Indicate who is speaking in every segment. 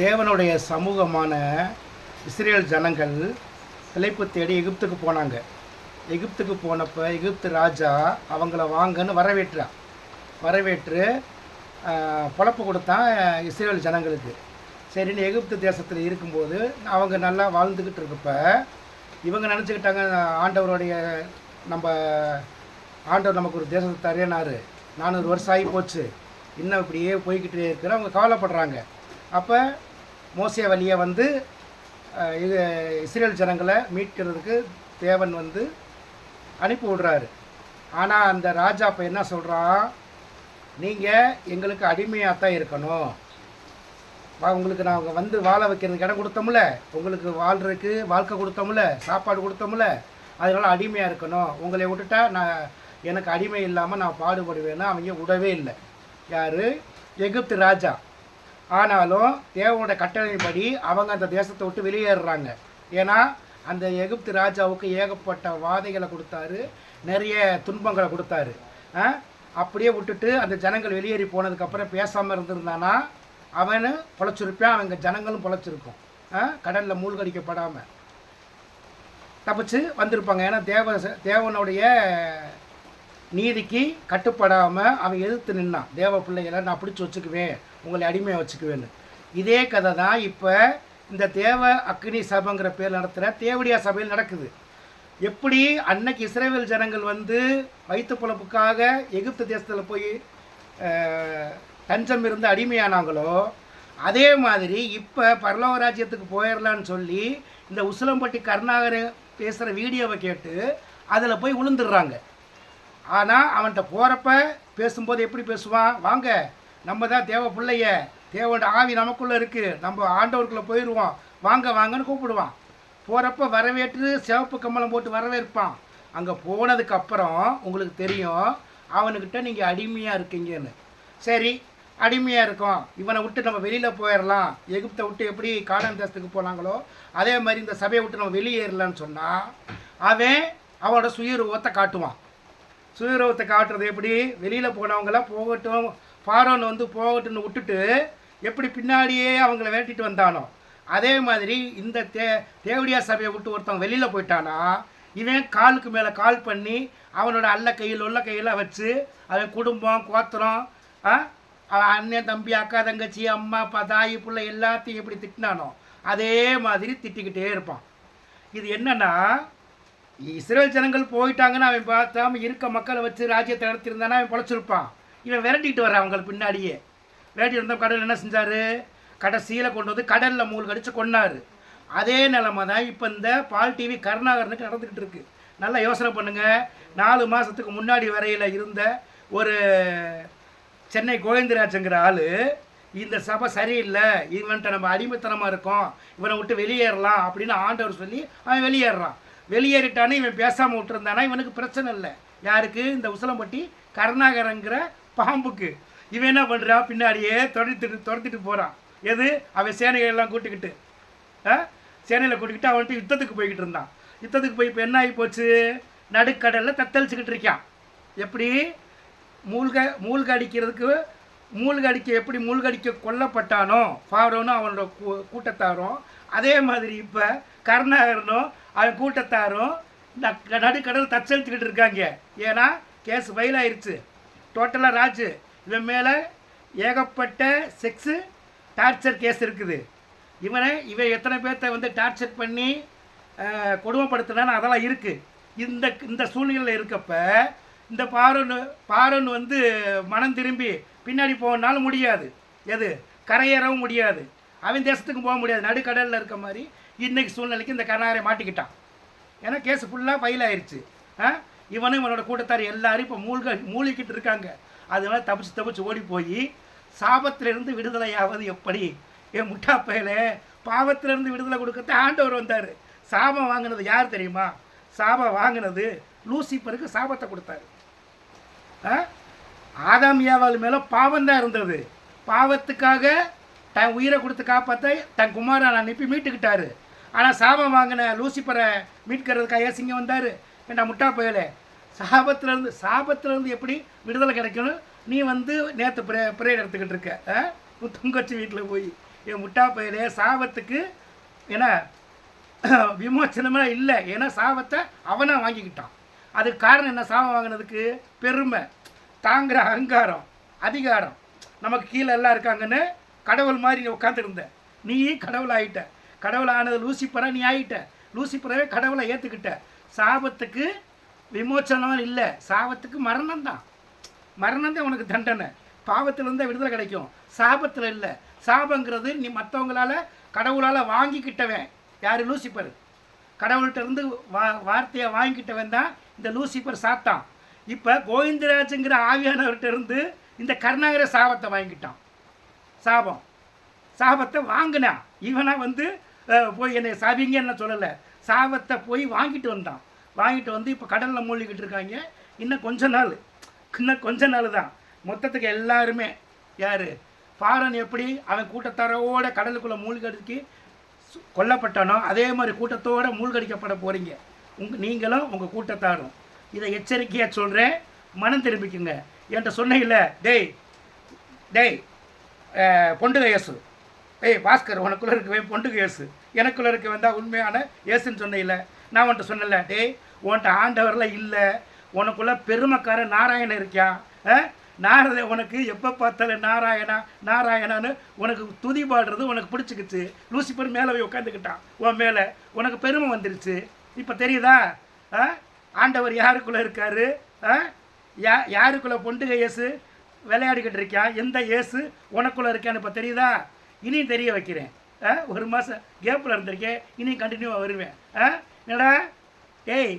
Speaker 1: தேவனுடைய சமூகமான இஸ்ரேல் ஜனங்கள் பிழைப்பு தேடி எகிப்துக்கு போனாங்க. எகிப்துக்கு போனப்போ எகிப்து ராஜா அவங்கள வாங்கன்னு வரவேற்றா வரவேற்று பொழப்பு கொடுத்தான் இஸ்ரேல் ஜனங்களுக்கு. சரின்னு எகிப்து தேசத்தில் இருக்கும்போது அவங்க நல்லா வாழ்ந்துக்கிட்டு இருக்கப்ப இவங்க நினச்சிக்கிட்டாங்க ஆண்டவருடைய நம்ம ஆண்டவர் நமக்கு ஒரு தேசத்தை தரையினார் நானூறு வருஷம் ஆகி போச்சு. இன்னும் இப்படியே போய்கிட்டே இருக்கிற அவங்க கவலைப்படுறாங்க. அப்போ மோசே வழியை வந்து இது இஸ்ரேல் ஜனங்களை மீட்கிறதுக்கு தேவன் வந்து அனுப்பி விடுறாரு. ஆனால் அந்த ராஜா இப்போ என்ன சொல்கிறான் நீங்கள் எங்களுக்கு அடிமையாக தான் இருக்கணும். வா- உங்களுக்கு நாங்கள் வந்து வாழ வைக்கிறதுக்கு இடம் கொடுத்தோம்ல. உங்களுக்கு வாழ்கிறதுக்கு வாழ்க்கை கொடுத்தோம்ல சாப்பாடு கொடுத்தோம்ல. அதனால அடிமையாக இருக்கணும். உங்களை விட்டுட்டா நான் எனக்கு அடிமை இல்லாமல் நான் பாடுபடுவேன்னு அவங்க விடவே இல்லை. யார்? எகிப்து ராஜா. ஆனாலும் தேவனோட கட்டளைப்படி அவங்க அந்த தேசத்தை விட்டு வெளியேறுறாங்க. ஏன்னா அந்த எகிப்து ராஜாவுக்கு ஏகப்பட்ட வாதைகளை கொடுத்தாரு நிறைய துன்பங்களை கொடுத்தாரு. அப்படியே விட்டுட்டு அந்த ஜனங்கள் வெளியேறி போனதுக்கப்புறம் பேசாமல் இருந்திருந்தானா? அவனு பொழைச்சிருப்பான் அவங்க ஜனங்களும் பொழைச்சிருக்கும். கடலில் மூழ்கடிக்கப்படாமல் தப்பிச்சு வந்திருப்பாங்க. ஏன்னா தேவ தேவனுடைய நீதிக்கு கட்டுப்படாமல் அவன் எதிர்த்து நின்னான். தேவ பிள்ளைகளை நான் பிடிச்சி வச்சுக்குவேன். உங்களை அடிமையாக வச்சுக்குவேன்னு. இதே கதை தான் இப்போ இந்த தேவ அக்னி சபைங்கிற பேர் நடத்துகிற தேவடியா சபையில் நடக்குது. எப்படி அன்னைக்கு இஸ்ரேவேல் ஜனங்கள் வந்து வயிற்று பொழப்புக்காக எகிப்து தேசத்தில் போய் தஞ்சம் இருந்து அடிமையானாங்களோ அதே மாதிரி இப்போ பரலோக ராஜ்யத்துக்கு போயிடலான்னு சொல்லி இந்த உசிலம்பட்டி கருணாகர் பேசுகிற வீடியோவை கேட்டு அதில் போய் விழுந்துடுறாங்க ஆனால் அவன்கிட்ட போகிறப்ப பேசும்போது எப்படி பேசுவான்? வாங்க நம்ம தான் தேவ பிள்ளைய. தேவோட ஆவி நமக்குள்ளே இருக்குது நம்ம ஆண்டவருக்குள்ளே போயிடுவோம் வாங்க வாங்கன்னு கூப்பிடுவான். போகிறப்ப வரவேற்று சிவப்பு கம்பளம் போட்டு வரவேற்பான். அங்கே போனதுக்கப்புறம் உங்களுக்கு தெரியும் அவனுக்கிட்ட நீங்கள் அடிமையாக இருக்கீங்கன்னு. சரி அடிமையாக இருக்கும். இவனை விட்டு நம்ம வெளியில் போயிடலாம் எகிப்தை விட்டு எப்படி காடன் தேசத்துக்கு போனாங்களோ அதே மாதிரி இந்த சபையை விட்டு நம்ம வெளியேறலான்னு சொன்னால் அவன் அவனோட சுயரூபத்தை காட்டுவான். சுயரூபத்தை காட்டுறது எப்படி? வெளியில் போனவங்களாம் போகட்டும் ஃபாரோன் வந்து போகட்டும்னு விட்டுட்டு எப்படி பின்னாடியே அவங்கள வேட்டிட்டு வந்தானோ? அதே மாதிரி இந்த தே தேவடியா சபையை விட்டு ஒருத்தவங்க வெளியில் போயிட்டானா? இவன் காலுக்கு மேலே கால் பண்ணி அவனோட அல்ல கையில் உள்ள கையில் வச்சு அவன் குடும்பம் கோத்திரம் அண்ணன் தம்பி அக்கா தங்கச்சி அம்மா அப்பா தாய் பிள்ளை எல்லாத்தையும் எப்படி திட்டினானோ அதே மாதிரி திட்டிக்கிட்டே இருப்பான். இது என்னன்னா இஸ்ரேல் ஜனங்கள் போயிட்டாங்கன்னு அவன் பார்த்தாம இருக்க மக்களை வச்சு ராஜ்யத்தை நடத்திருந்தானா அவன் பழச்சிருப்பான். இவன் விரட்டிட்டு வர்றான் அவங்க பின்னாடியே. விரட்டி இருந்தால் கடல் என்ன செஞ்சார்? கடைசியில் கொண்டு வந்து கடலில் மூழ்கடிச்சு கொன்னாரு. அதே நிலமை தான் இப்போ இந்த பால் டிவி கருணாகரனுக்கு நடந்துக்கிட்டு இருக்கு. நல்லா யோசனை பண்ணுங்க. நாலு மாதத்துக்கு முன்னாடி வரையில் இருந்த ஒரு சென்னை கோவிந்தராஜங்கிற ஆள் இந்த சபை சரியில்லை. இவன்கிட்ட நம்ம அடிமைத்தனமாக இருக்கோம். இவனை விட்டு வெளியேறலாம் அப்படின்னு ஆண்டவர் சொல்லி அவன் வெளியேறான். வெளியேறிட்டானே இவன் பேசாமல் விட்டுருந்தானா? இவனுக்கு பிரச்சனை இல்லை. யாருக்கு? இந்த உசலம்பட்டி கருணாகரங்கிற பாம்புக்கு. இவன் என்ன பண்ணுறான் பின்னாடியே துரத்திட்டு துரத்திட்டு போகிறான் எது? அவன் சேனைகளெல்லாம் கூட்டிக்கிட்டு. சேனையில் கூட்டிக்கிட்டு அவன்கிட்ட யுத்தத்துக்கு போய்கிட்டு இருந்தான். யுத்தத்துக்கு போய் இப்போ என்ன ஆகி போச்சு? நடுக்கடலில் தத்தளிச்சுக்கிட்டு இருக்கான். எப்படி? மூழ்க மூழ்க அடிக்கிறதுக்கு மூழ்க அடிக்க எப்படி மூழ்கடிக்க கொல்லப்பட்டானோ ஃபாரோனும் அவனோட கூ- கூட்டத்தாரும் அதே மாதிரி இப்போ கருணாகரனும் அவன் கூட்டத்தாரும் ந- நடுக்கடல் தத்தளிச்சுக்கிட்டு இருக்காங்க. ஏன்னா கேஸ் ஃபைல் ஆயிடுச்சு டோட்டலாக ராஜு இவன் மேலே ஏகப்பட்ட செக்ஸு டார்ச்சர் கேஸ் இருக்குது. இவனை இவன் எத்தனை பேர்த்த வந்து டார்ச்சர் பண்ணி அஹ், கொடுமைப்படுத்தினான்னு அதெல்லாம் இருக்குது இந்த இந்த சூழ்நிலையில் இருக்கப்ப இந்த பாரன் பாரன் வந்து மனம் திரும்பி பின்னாடி போகனாலும் முடியாது. எது? கரையேறவும் முடியாது. அவன் தேசத்துக்கும் போக முடியாது. நடுக்கடலில் இருக்க மாதிரி இன்றைக்கு சூழ்நிலைக்கு இந்த கருணாகரை மாட்டிக்கிட்டான். ஏன்னா கேஸ் ஃபுல்லாக ஃபைல் ஆயிடுச்சு ஆ? இவனும் இவனோட கூட்டத்தார் எல்லாரும் இப்போ மூழ்க மூழ்கிக்கிட்டு இருக்காங்க. அதனால தப்பிச்சு தப்பிச்சு ஓடி போய் சாபத்திலிருந்து விடுதலையாவது எப்படி? என் முட்டா பயலே பாவத்திலிருந்து விடுதலை கொடுக்கறது ஆண்டவர் வந்தார். சாபம் வாங்கினது யார் தெரியுமா? சாபம் வாங்கினது லூசிப்பருக்கு சாபத்தை கொடுத்தாரு. ஆ? ஆதாமியாவால் மேலே பாவம் தான் இருந்தது. பாவத்துக்காக தன் உயிரை கொடுத்து காப்பாற்ற தன் குமாரன் அனுப்பி மீட்டுக்கிட்டாரு. ஆனால் சாபம் வாங்கின லூசிப்பரை மீட்கிறதுக்காக சிங்கம் வந்தார். ஏண்டா முட்டா பயலே? சாபத்திலேருந்து சாபத்திலேருந்து எப்படி விடுதலை கிடைக்கணும் நீ வந்து நேற்று ப்ரே ப்ரேயர் எடுத்துக்கிட்டு இருக்க. ஆ? வீட்டில் போய். என் முட்டா பயிலே சாபத்துக்கு ஏன்னா விமோச்சனமாக இல்லை. ஏன்னா சாபத்தை அவனா வாங்கிக்கிட்டான். அதுக்கு காரணம் என்ன? சாபம் வாங்கினதுக்கு பெருமை. தாங்குகிற அகங்காரம். அதிகாரம். நமக்கு கீழே எல்லாம் இருக்காங்கன்னு கடவுள் மாதிரி நீ உட்காந்துருந்த நீ கடவுள் ஆகிட்ட கடவுள் ஆனது லூசிப்பரா நீ ஆகிட்ட லூசிப்பரவே கடவுளை ஏற்றுக்கிட்ட சாபத்துக்கு விமோச்சனம் இல்லை. சாபத்துக்கு மரணம் தான். மரணம் தான் உனக்கு தண்டனை. பாவத்திலிருந்தே விடுதலை கிடைக்கும். சாபத்தில் இல்லை. சாபங்கிறது நீ மற்றவங்களால கடவுளால் வாங்கிக்கிட்டவன். யார்? லூசிப்பர் கடவுள்கிட்ட இருந்து வா வார்த்தையை வாங்கிக்கிட்டவன் தான் இந்த லூசிப்பர் சாத்தான். இப்போ கோவிந்தராஜுங்கிற ஆவியானவர்கிட்ட இருந்து இந்த கருணாகர சாபத்தை வாங்கிக்கிட்டான். சாபம். சாபத்தை வாங்கினான் இவனா வந்து போய் என்னை சாபிங்கன்னு சொல்லலை. சாபத்தை போய் வாங்கிட்டு வந்தான். வாங்கிட்டு வந்து இப்போ கடலில் மூழ்கிக்கிட்டு இருக்காங்க. இன்னும் கொஞ்ச நாள். இன்னும் கொஞ்ச நாள் தான். மொத்தத்துக்கு எல்லாருமே யார்? பாரன் எப்படி அவன் கூட்டத்தாரோட கடலுக்குள்ளே மூழ்கடிக்கு கொல்லப்பட்டானோ அதே மாதிரி கூட்டத்தோடு மூழ்கடிக்கப்பட போகிறீங்க உங்க நீங்களும் உங்கள் கூட்டத்தாரும். இதை எச்சரிக்கையாக சொல்கிறேன் மனம் திரும்பிக்குங்க. என்கிட்ட சொன்னீங்கல்ல டேய் டேய் பொண்டுக இயேசு. ஏய் பாஸ்கர் உனக்குள்ளே இருக்கவே பொண்டுக இயேசு. எனக்குள்ளே இருக்க வந்தால் உண்மையான இயேசுன்னு சொன்னையில் நான் உன்ட்ட சொன்னல டேய் உன்ட்ட ஆண்டவரில் இல்லை. உனக்குள்ள பெருமைக்காரன் நாராயணன் இருக்கியா? ஆ? நாரத உனக்கு எப்போ பார்த்தாலும் நாராயணா நாராயணான்னு உனக்கு துதி பாடுறது உனக்கு பிடிச்சிக்கிச்சு. லூசிபர் மேலே போய் உட்காந்துக்கிட்டான் உன் மேலே உனக்கு பெருமை வந்துருச்சு. இப்போ தெரியுதா? ஆ? ஆண்டவர் யாருக்குள்ளே இருக்காரு? ஆ? யா யாருக்குள்ளே பொண்டுக இயேசு? விளையாடிக்கிட்டு இருக்கியா? எந்த ஏசு உனக்குள்ளே இருக்கான்னு இப்போ தெரியுதா? இனியும் தெரிய வைக்கிறேன். ஆ ஒரு மாதம் கேப்பில் இருந்திருக்கேன். இனி கண்டினியூவாக வருவேன். ஆ என்னடா? டேய்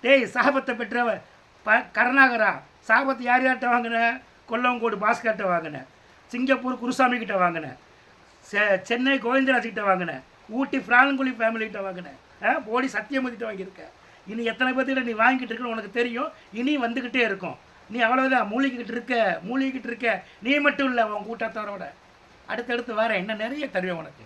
Speaker 1: டேய் சாபத்தை பெற்றவ ப கருணாகரா சாபத்தை யார் யார்கிட்ட வாங்கினேன் கொல்லங்கோடு பாஸ்கர்கிட்ட வாங்கினேன் சிங்கப்பூர் குருசாமி கிட்ட வாங்கினேன் செ- சென்னை கோவிந்தராஜ் கிட்ட வாங்கினேன் ஊட்டி பிரான்குழி ஃபேமிலிக்கிட்ட வாங்கினேன் ஆ போடி சத்தியமதிட்ட வாங்கியிருக்கேன் இனி எத்தனை பேர்த்திட்ட நீ வாங்கிட்டு இருக்குன்னு உனக்கு தெரியும். இனி வந்துக்கிட்டே இருக்கும். நீ அவ்வளோதான் மூழ்கிக்கிட்டு இருக்க மூழ்கிக்கிட்டு இருக்க. நீ மட்டும் இல்லை உன் கூட்டத்தோட அடுத்தடுத்து வேற என்ன நிறைய தருவேன் உனக்கு.